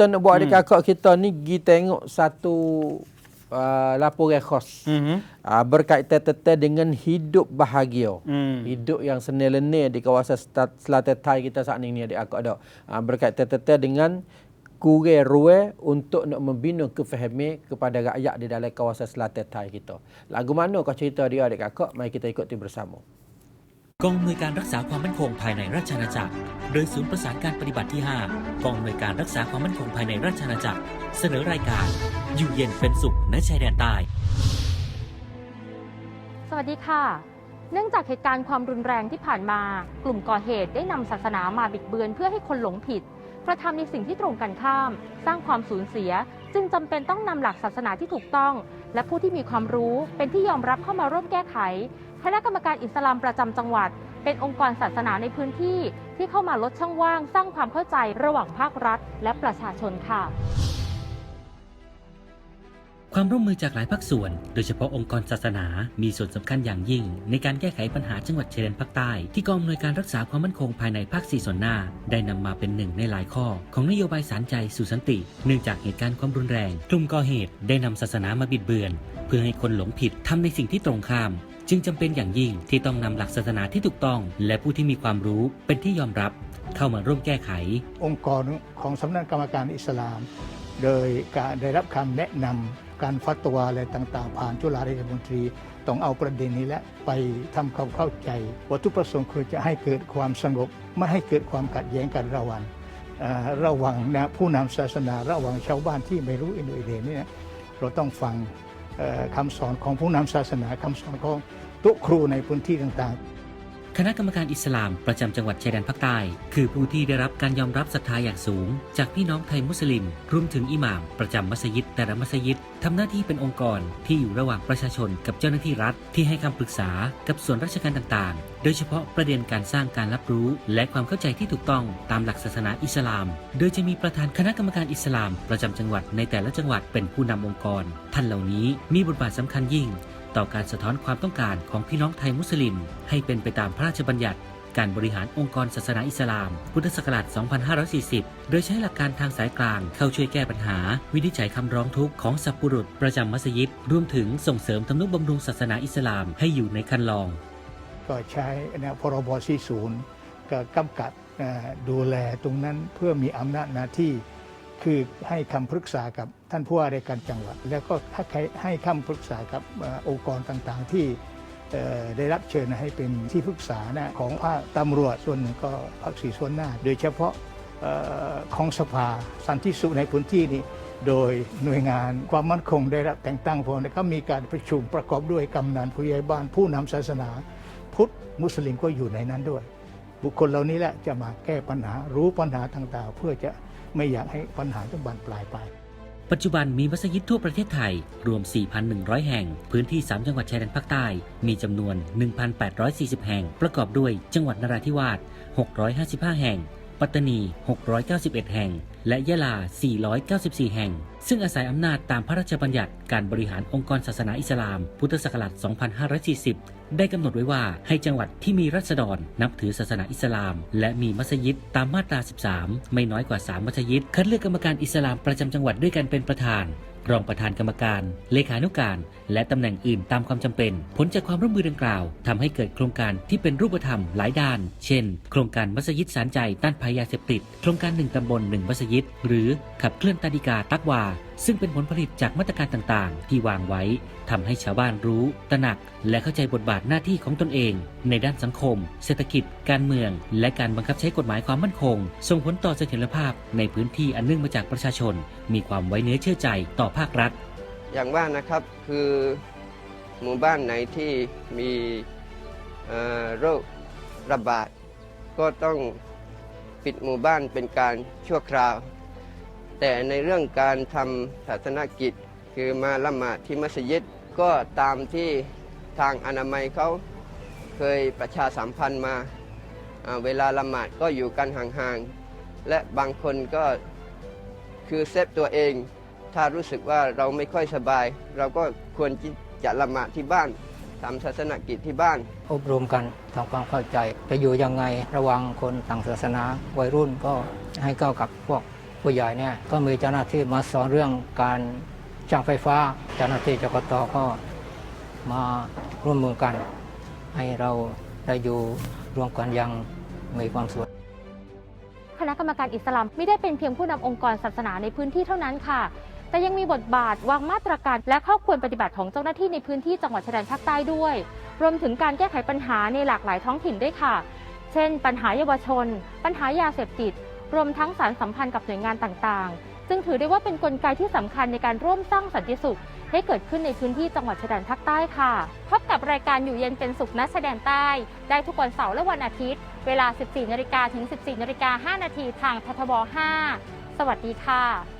Kita nak buat adik kakak kita ni pergi tengok satu uh, laporan khas. Mhm. Uh, berkaitan tentang dengan hidup bahagia. Hmm. Hidup yang senil-lenil di kawasan Stat- Selatan Thai kita saat ini adik kakak ada. Uh, berkaitan tentang dengan kurang ruang untuk nak membina kefahaman kepada rakyat di dalam kawasan Selatan Thai kita. Lagu mana kau cerita dia adik kakak? Mari kita ikuti bersama. กองอำนวยการรักษาความมั่นคงภายในราชอาณาจักร โดยศูนย์ประสานการปฏิบัติที่ 5 กองอำนวยการรักษาความมั่นคงภายในราชอาณาจักร เสนอรายการ อยู่เย็นเป็นสุขณชายแดนใต้ สวัสดีค่ะ เนื่องจากเหตุการณ์ความรุนแรงที่ผ่านมา กลุ่มก่อเหตุได้นำศาสนามาบิดเบือนเพื่อให้คนหลงผิด กระทำในสิ่งที่ตรงกันข้าม สร้างความสูญเสีย จึงจำเป็นต้องนำหลักศาสนาที่ถูกต้อง และผู้ที่มีความรู้เป็นที่ยอมรับเข้ามาร่วมแก้ไข คณะกรรมการอิสลามประจำจังหวัด เป็นองค์กรศาสนาในพื้นที่ที่เข้ามาลดช่องว่าง สร้างความเข้าใจระหว่างภาครัฐ และประชาชนค่ะ ความร่วมมือจากหลายภาคส่วน โดยเฉพาะองค์กรศาสนา มีส่วนสำคัญอย่างยิ่ง ในการแก้ไขปัญหาจังหวัดชายแดนภาคใต้ ที่กองอำนวยการรักษาความมั่นคงภายในภาคสี่ส่วนหน้า ได้นำมาเป็นหนึ่งในหลายข้อ ของนโยบายสารใจสู่สันติ เนื่องจากเหตุการณ์ความรุนแรงกลุ่มก่อเหตุได้นำศาสนามาบิดเบือน เพื่อให้คนหลงผิดทำในสิ่งที่ตรงข้าม จึงจำเป็นอย่างยิ่งที่ต้องนำหลักศาสนาที่ถูกต้อง และผู้ที่มีความรู้เป็นที่ยอมรับ เข้ามาร่วมแก้ไข องค์กรของสำนักกรรมการอิสลาม โดยการได้รับคำแนะนำ การฟัดตัวอะไรต่างๆ ผ่านจุฬาราชมนตรี ต้องเอาประเด็นนี้และไปทำความเข้าใจวัตถุประสงค์คือจะให้เกิดความสงบ ไม่ให้เกิดความขัดแย้งกันระหว่างระหว่างนะผู้นำศาสนาระหว่างชาวบ้านที่ไม่รู้อินโดนีเซียเนี่ยเราต้องฟังเอ่อคำสอนของผู้นำศาสนาคำสอนของตุครูในพื้นที่ต่างๆ คณะกรรมการอิสลามประจำจังหวัดชายแดนภาคใต้ คือผู้ที่ได้รับการยอมรับศรัทธาอย่างสูง จากพี่น้องไทยมุสลิม รวมถึงอิหม่ามประจำมัสยิดแต่ละมัสยิดทำหน้าที่เป็นองค์กรที่อยู่ระหว่างประชาชนกับเจ้าหน้าที่รัฐ ที่ให้คำปรึกษากับส่วนราชการต่างๆ โดยเฉพาะประเด็นการสร้างการรับรู้ และความเข้าใจที่ถูกต้องตามหลักศาสนาอิสลาม โดยจะมีประธานคณะกรรมการอิสลาม ประจำจังหวัดในแต่ละจังหวัดเป็นผู้นำองค์กร ท่านเหล่านี้มีบทบาทสำคัญยิ่ง ต่อการสะท้อนความต้องการของพี่น้องไทยมุสลิม ให้เป็นไปตามพระราชบัญญัติการบริหารองค์กรศาสนาอิสลาม พุทธศักราช 2540 โดยใช้หลักการทางสายกลางเข้าช่วยแก้ปัญหา วินิจฉัยคำร้องทุกข์ของสัพปุรุษประจำมัสยิด รวมถึงส่งเสริมทำนุบำรุงศาสนาอิสลามให้อยู่ในคันลอง ก็ใช้นะพรบ40ก็กำกับดูแลตรงนั้นเพื่อมีอำนาจหน้าที่ คือให้คำปรึกษากับท่านผู้ว่าราชการจังหวัด แล้วก็ให้คำปรึกษากับอองค์กรต่างๆ ที่ได้รับเชิญให้เป็นที่ปรึกษานะของภาคตำรวจส่วนหนึ่งก็ภาคสีส่วนหน้า โดยเฉพาะออของสภาสันติสุขในพื้นที่นี้โดยหน่วยงานความมั่นคงได้รับแต่งตั้งพอแล้วก็มีการประชุมประกอบด้วยกำนันผู้ใหญ่บ้านผู้นำศาสนา พุทธมุสลิมก็อยู่ในนั้นด้วย บุคคลเหล่านี้แหละจะมาแก้ปัญหารู้ปัญหาต่างๆ เพื่อจะ ไม่อยากให้ปัญหาต้องบานปลายไป ปัจจุบันมีมัสยิดทั่วประเทศไทย รวม 4,100 แห่ง พื้นที่ 3 จังหวัดชายแดนภาคใต้ มีจำนวน 1,840 แห่ง ประกอบด้วย จังหวัดนราธิวาส 655 แห่ง ปัตตานี 691 แห่ง และยะลา 494 แห่ง ซึ่งอาศัยอำนาจตามพระราชบัญญัติการบริหารองค์กรศาสนาอิสลาม พุทธศักราช 2540 ได้กำหนดไว้ว่าให้จังหวัดที่มีรัษฎรนับถือศาสนาอิสลาม และมีมัสยิดตามมาตรา 13 ไม่น้อยกว่า 3 มัสยิด คัดเลือกกรรมการอิสลามประจำจังหวัดด้วยกันเป็นประธาน รองประธานกรรมการ เลขานุการ และตำแหน่งอื่นตามความจำเป็น ผลจากความร่วมมือดังกล่าวทำให้เกิดโครงการที่เป็นรูปธรรมหลายด้าน เช่น โครงการมัสยิดสารใจต้านภัยยาเสพติด โครงการหนึ่งตำบลหนึ่งมัสยิด หรือขับเคลื่อนตาดิกาตักวา ซึ่งเป็นผลผลิตจากมาตรการต่างๆ ที่วางไว้ทำให้ชาวบ้านรู้ ตระหนัก และเข้าใจบทบาทหน้าที่ของตนเอง ในด้านสังคม เศรษฐกิจ การเมือง และการบังคับใช้กฎหมายความมั่นคง ส่งผลต่อเสถียรภาพในพื้นที่อันเนื่องมาจากประชาชน มีความไว้เนื้อเชื่อใจต่อภาครัฐ อย่างว่านะครับคือหมู่บ้านไหนที่มีโรคระบาด ก็ต้องปิดหมู่บ้านเป็นการชั่วคราว แต่ในเรื่องการทำศาสนกิจ คือมาละหมาดที่มัสยิดก็ตามที่ทางอนามัยเขาเคยประชาสัมพันธ์มา เวลาละหมาดก็อยู่กันห่างๆ และบางคนก็คือเซฟตัวเอง ถ้ารู้สึกว่าเราไม่ค่อยสบาย เราก็ควรจะละหมาดที่บ้านทำศาสนกิจที่บ้าน อบรมกันทำความเข้าใจ จะอยู่ยังไงระวังคนต่างศาสนาวัยรุ่นก็ให้เข้ากับพวก ผู้ใหญ่เนี่ยก็มีเจ้าหน้าที่มาสอนเรื่องการช่างไฟฟ้า เจ้าหน้าที่จกตก็มาร่วมมือกัน ให้เราได้อยู่รวมกันอยังมีความสุขคณะกรรมการอิสลามไม่ได้เป็นเพียงผู้นำองค์กรศาสนาในพื้นที่เท่านั้นค่ะ แต่ยังมีบทบาทวางมาตรการและข้อควรปฏิบัติของเจ้าหน้าที่ในพื้นที่จังหวัดชายแดนภาคใต้ด้วย รวมถึงการแก้ไขปัญหาในหลากหลายท้องถิ่นด้วยค่ะ เช่น ปัญหาเยาวชน ปัญหายาเสพติด รวมทั้งสารสัมพันธ์กับหน่วยงานต่างๆจึงถือได้ว่าเป็นนกลไกที่สำคัญในการร่วมสร้างสันติสุข ให้เกิดขึ้นในพื้นที่จังหวัดชายแดนภาคใต้ค่ะ พบกับรายการอยู่เย็นเป็นสุขณชายแดนใต้ ได้ทุกวันเสาร์และวันอาทิตย์ เวลา 14นาฬิกาถึง 14นาฬิกา5นาทีทางททบ 5 สวัสดีค่ะ